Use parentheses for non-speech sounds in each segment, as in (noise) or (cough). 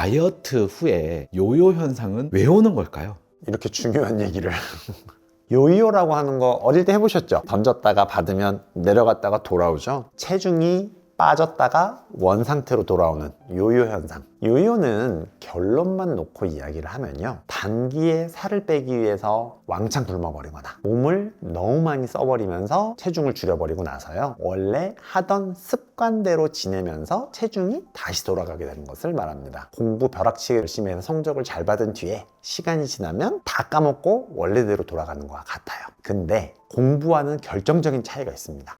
다이어트 후에 요요 현상은 왜 오는 걸까요? 이렇게 중요한 얘기를 (laughs) 요요라고 하는 거 어릴 때 해보셨죠? 던졌다가 받으면 내려갔다가 돌아오죠? 체중이 빠졌다가 원 상태로 돌아오는 요요 현상. 요요는 결론만 놓고 이야기를 하면요. 단기에 살을 빼기 위해서 왕창 굶어버리거나 몸을 너무 많이 써버리면서 체중을 줄여버리고 나서요. 원래 하던 습관대로 지내면서 체중이 다시 돌아가게 되는 것을 말합니다. 공부 벼락치기 열심히 해서 성적을 잘 받은 뒤에 시간이 지나면 다 까먹고 원래대로 돌아가는 것과 같아요. 근데 공부와는 결정적인 차이가 있습니다.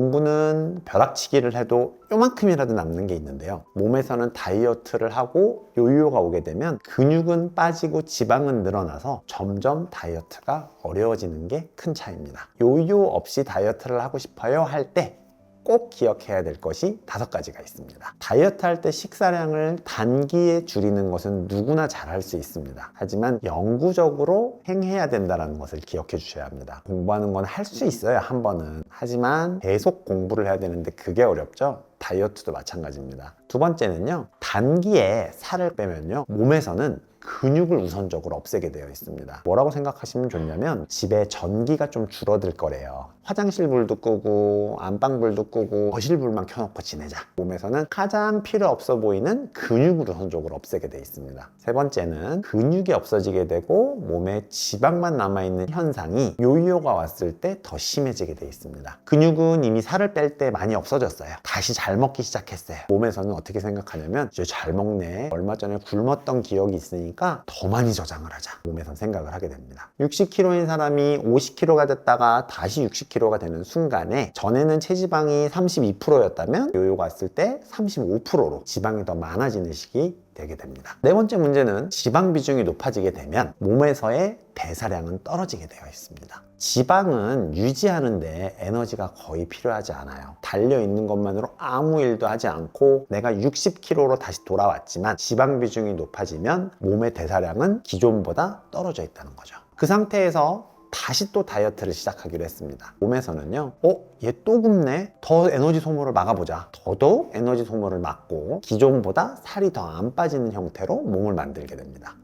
공부는 벼락치기를 해도 요만큼이라도 남는 게 있는데요. 몸에서는 다이어트를 하고 요요가 오게 되면 근육은 빠지고 지방은 늘어나서 점점 다이어트가 어려워지는 게 큰 차이입니다. 요요 없이 다이어트를 하고 싶어요 할 때 꼭 기억해야 될 것이 다섯 가지가 있습니다. 다이어트 할 때 식사량을 단기에 줄이는 것은 누구나 잘할 수 있습니다. 하지만 영구적으로 행해야 된다는 것을 기억해 주셔야 합니다. 공부하는 건 할 수 있어요, 한 번은. 하지만 계속 공부를 해야 되는데 그게 어렵죠? 다이어트도 마찬가지입니다. 두 번째는요, 단기에 살을 빼면요, 몸에서는 근육을 우선적으로 없애게 되어 있습니다. 뭐라고 생각하시면 좋냐면 집에 전기가 좀 줄어들 거래요. 화장실 불도 끄고 안방 불도 끄고 거실 불만 켜놓고 지내자. 몸에서는 가장 필요 없어 보이는 근육을 우선적으로 없애게 되어 있습니다. 세 번째는 근육이 없어지게 되고 몸에 지방만 남아있는 현상이 요요가 왔을 때 더 심해지게 되어 있습니다. 근육은 이미 살을 뺄 때 많이 없어졌어요. 다시 잘 먹기 시작했어요. 몸에서는 어떻게 생각하냐면 이제 잘 먹네. 얼마 전에 굶었던 기억이 있으니까 더 많이 저장을 하자. 몸에선 생각을 하게 됩니다. 60kg인 사람이 50kg가 됐다가 다시 60kg가 되는 순간에 전에는 체지방이 32%였다면 요요가 왔을 때 35%로 지방이 더 많아지는 시기 되게 됩니다. 네 번째 문제는 지방 비중이 높아지게 되면 몸에서의 대사량은 떨어지게 되어 있습니다. 지방은 유지하는데 에너지가 거의 필요하지 않아요. 달려 있는 것만으로 아무 일도 하지 않고 내가 60kg로 다시 돌아왔지만 지방 비중이 높아지면 몸의 대사량은 기존보다 떨어져 있다는 거죠. 그 상태에서 다시 또 다이어트를 시작하기로 했습니다. 몸에서는요, 어? 얘또 굶네? 더 에너지 소모를 막아보자. 더더욱 에너지 소모를 막고 기존보다 살이 더 안 빠지는 형태로 몸을 만들게 됩니다.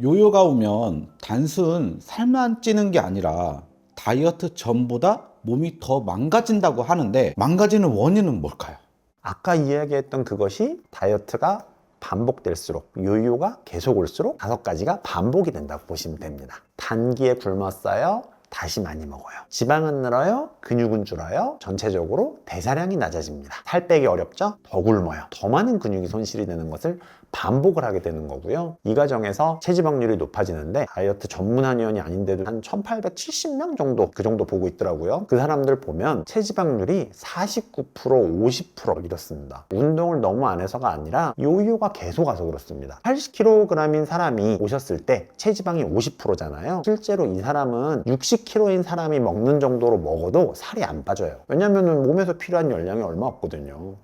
요요가 오면 단순 살만 찌는 게 아니라 다이어트 전보다 몸이 더 망가진다고 하는데 망가지는 원인은 뭘까요? 아까 이야기했던 그것이 다이어트가 반복될수록 요요가 계속 올수록 다섯 가지가 반복이 된다고 보시면 됩니다. 단기에 굶었어요. 다시 많이 먹어요. 지방은 늘어요. 근육은 줄어요. 전체적으로 대사량이 낮아집니다. 살 빼기 어렵죠? 더 굶어요. 더 많은 근육이 손실이 되는 것을 반복을 하게 되는 거고요. 이 과정에서 체지방률이 높아지는데 다이어트 전문 한의원이 아닌데도 한 1870명 정도 그 정도 보고 있더라고요. 그 사람들 보면 체지방률이 49% 50% 이렇습니다. 운동을 너무 안 해서가 아니라 요요가 계속 와서 그렇습니다. 80kg인 사람이 오셨을 때 체지방이 50%잖아요. 실제로 이 사람은 60kg인 사람이 먹는 정도로 먹어도 살이 안 빠져요. 왜냐면 몸에서 필요한 열량이 얼마 없거든요.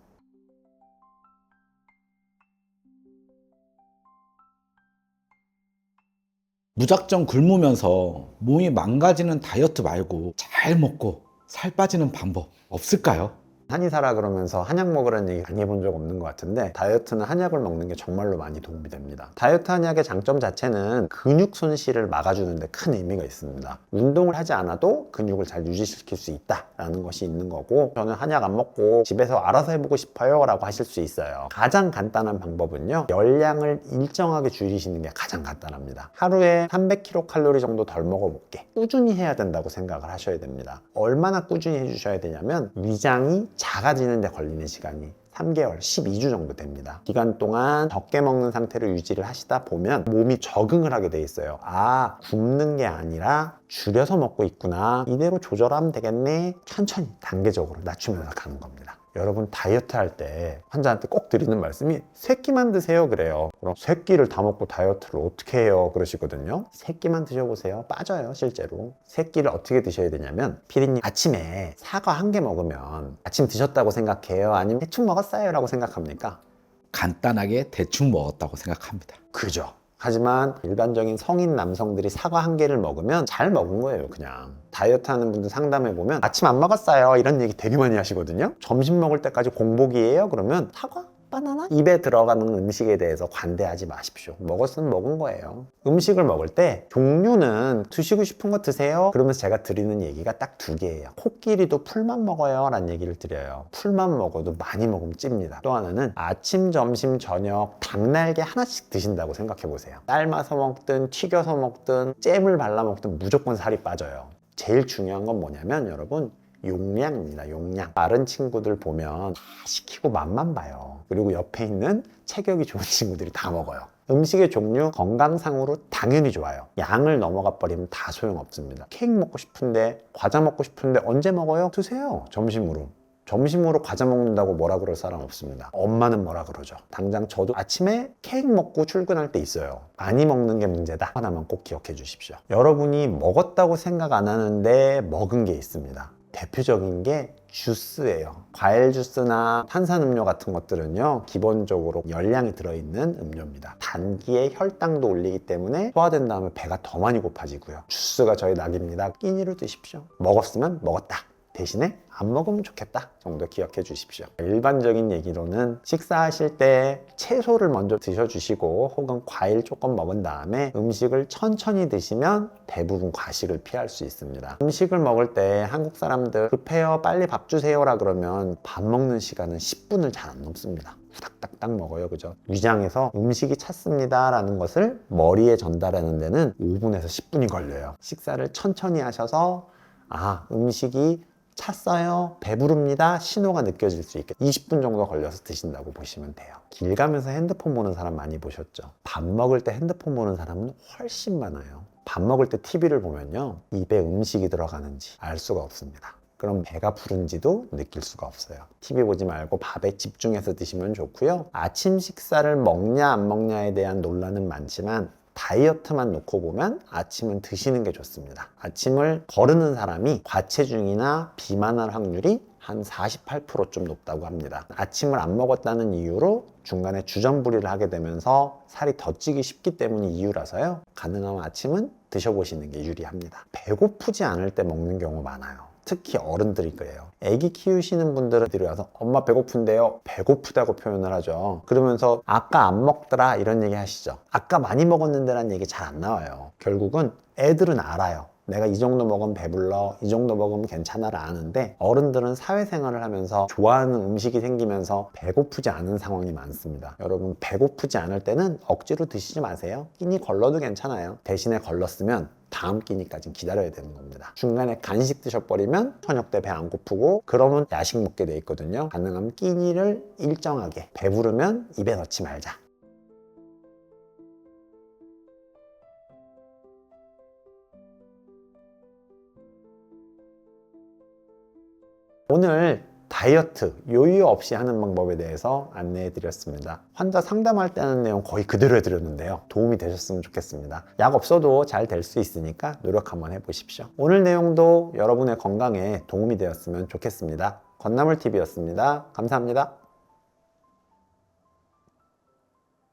무작정 굶으면서 몸이 망가지는 다이어트 말고 잘 먹고 살 빠지는 방법 없을까요? 한의사라 그러면서 한약 먹으라는 얘기 많이 해본 적 없는 것 같은데 다이어트는 한약을 먹는 게 정말로 많이 도움이 됩니다. 다이어트 한약의 장점 자체는 근육 손실을 막아주는 데 큰 의미가 있습니다. 운동을 하지 않아도 근육을 잘 유지시킬 수 있다라는 것이 있는 거고 저는 한약 안 먹고 집에서 알아서 해보고 싶어요 라고 하실 수 있어요. 가장 간단한 방법은요. 열량을 일정하게 줄이시는 게 가장 간단합니다. 하루에 300kcal 정도 덜 먹어볼게. 꾸준히 해야 된다고 생각을 하셔야 됩니다. 얼마나 꾸준히 해주셔야 되냐면 위장이 작아지는 데 걸리는 시간이 3개월, 12주 정도 됩니다. 기간 동안 적게 먹는 상태를 유지를 하시다 보면 몸이 적응을 하게 돼 있어요. 아, 굶는 게 아니라 줄여서 먹고 있구나. 이대로 조절하면 되겠네. 천천히, 단계적으로 낮추면서 가는 겁니다. 여러분 다이어트 할 때 환자한테 꼭 드리는 말씀이 새끼만 드세요 그래요. 그럼 새끼를 다 먹고 다이어트를 어떻게 해요? 그러시거든요. 새끼만 드셔보세요. 빠져요 실제로. 새끼를 어떻게 드셔야 되냐면 피디님 아침에 사과 한 개 먹으면 아침 드셨다고 생각해요? 아니면 대충 먹었어요? 라고 생각합니까? 간단하게 대충 먹었다고 생각합니다. 그죠 하지만 일반적인 성인 남성들이 사과 한 개를 먹으면 잘 먹은 거예요, 그냥. 다이어트 하는 분들 상담해 보면 아침 안 먹었어요. 이런 얘기 되게 많이 하시거든요. 점심 먹을 때까지 공복이에요. 그러면 사과? 바나나? 입에 들어가는 음식에 대해서 관대하지 마십시오. 먹었으면 먹은 거예요. 음식을 먹을 때 종류는 드시고 싶은 거 드세요. 그러면서 제가 드리는 얘기가 딱 두 개예요. 코끼리도 풀만 먹어요. 라는 얘기를 드려요. 풀만 먹어도 많이 먹으면 찝니다. 또 하나는 아침, 점심, 저녁 닭날개 하나씩 드신다고 생각해 보세요. 삶아서 먹든 튀겨서 먹든 잼을 발라 먹든 무조건 살이 빠져요. 제일 중요한 건 뭐냐면 여러분 용량입니다. 용량. 다른 친구들 보면 다 시키고 맛만 봐요. 그리고 옆에 있는 체격이 좋은 (laughs) 친구들이 다 먹어요. 음식의 종류 건강상으로 당연히 좋아요. 양을 넘어가 버리면 다 소용없습니다. 케이크 먹고 싶은데 과자 먹고 싶은데 언제 먹어요? 드세요. 점심으로. 점심으로 과자 먹는다고 뭐라 그럴 사람 없습니다. 엄마는 뭐라 그러죠. 당장 저도 아침에 케이크 먹고 출근할 때 있어요. 많이 먹는 게 문제다. 하나만 꼭 기억해 주십시오. 여러분이 먹었다고 생각 안 하는데 먹은 게 있습니다. 대표적인 게 주스예요. 과일 주스나 탄산음료 같은 것들은요, 기본적으로 열량이 들어있는 음료입니다. 단기에 혈당도 올리기 때문에 소화된 다음에 배가 더 많이 고파지고요. 주스가 저희 낙입니다. 끼니로 드십시오. 먹었으면 먹었다. 대신에 안 먹으면 좋겠다 정도 기억해 주십시오. 일반적인 얘기로는 식사하실 때 채소를 먼저 드셔주시고 혹은 과일 조금 먹은 다음에 음식을 천천히 드시면 대부분 과식을 피할 수 있습니다. 음식을 먹을 때 한국 사람들 급해요 빨리 밥 주세요라 그러면 밥 먹는 시간은 10분을 잘 안 넘습니다. 후닥닥닥 먹어요. 그죠? 위장에서 음식이 찼습니다. 라는 것을 머리에 전달하는 데는 5분에서 10분이 걸려요. 식사를 천천히 하셔서 아, 음식이 찼어요. 배부릅니다. 신호가 느껴질 수 있게 20분 정도 걸려서 드신다고 보시면 돼요. 길 가면서 핸드폰 보는 사람 많이 보셨죠? 밥 먹을 때 핸드폰 보는 사람은 훨씬 많아요. 밥 먹을 때 TV를 보면요. 입에 음식이 들어가는지 알 수가 없습니다. 그럼 배가 부른지도 느낄 수가 없어요. TV 보지 말고 밥에 집중해서 드시면 좋고요. 아침 식사를 먹냐 안 먹냐에 대한 논란은 많지만 다이어트만 놓고 보면 아침은 드시는 게 좋습니다. 아침을 거르는 사람이 과체중이나 비만할 확률이 한 48%좀 높다고 합니다. 아침을 안 먹었다는 이유로 중간에 주전부리를 하게 되면서 살이 더 찌기 쉽기 때문이 이유라서요. 가능하면 아침은 드셔보시는 게 유리합니다. 배고프지 않을 때 먹는 경우 많아요. 특히 어른들일 거예요. 아기 키우시는 분들은 들이 와서 엄마 배고픈데요. 배고프다고 표현을 하죠. 그러면서 아까 안 먹더라 이런 얘기 하시죠. 아까 많이 먹었는데라는 얘기 잘 안 나와요. 결국은 애들은 알아요. 내가 이 정도 먹으면 배불러, 이 정도 먹으면 괜찮아를 아는데 어른들은 사회생활을 하면서 좋아하는 음식이 생기면서 배고프지 않은 상황이 많습니다. 여러분 배고프지 않을 때는 억지로 드시지 마세요. 끼니 걸러도 괜찮아요. 대신에 걸렀으면 다음 끼니까지 기다려야 되는 겁니다. 중간에 간식 드셔버리면 저녁 때 배 안 고프고 그러면 야식 먹게 돼 있거든요. 가능하면 끼니를 일정하게 배부르면 입에 넣지 말자. 오늘 다이어트 요요 없이 하는 방법에 대해서 안내해 드렸습니다. 환자 상담할 때 하는 내용 거의 그대로 해 드렸는데요. 도움이 되셨으면 좋겠습니다. 약 없어도 잘 될 수 있으니까 노력 한번 해 보십시오. 오늘 내용도 여러분의 건강에 도움이 되었으면 좋겠습니다. 건나물TV였습니다. 감사합니다.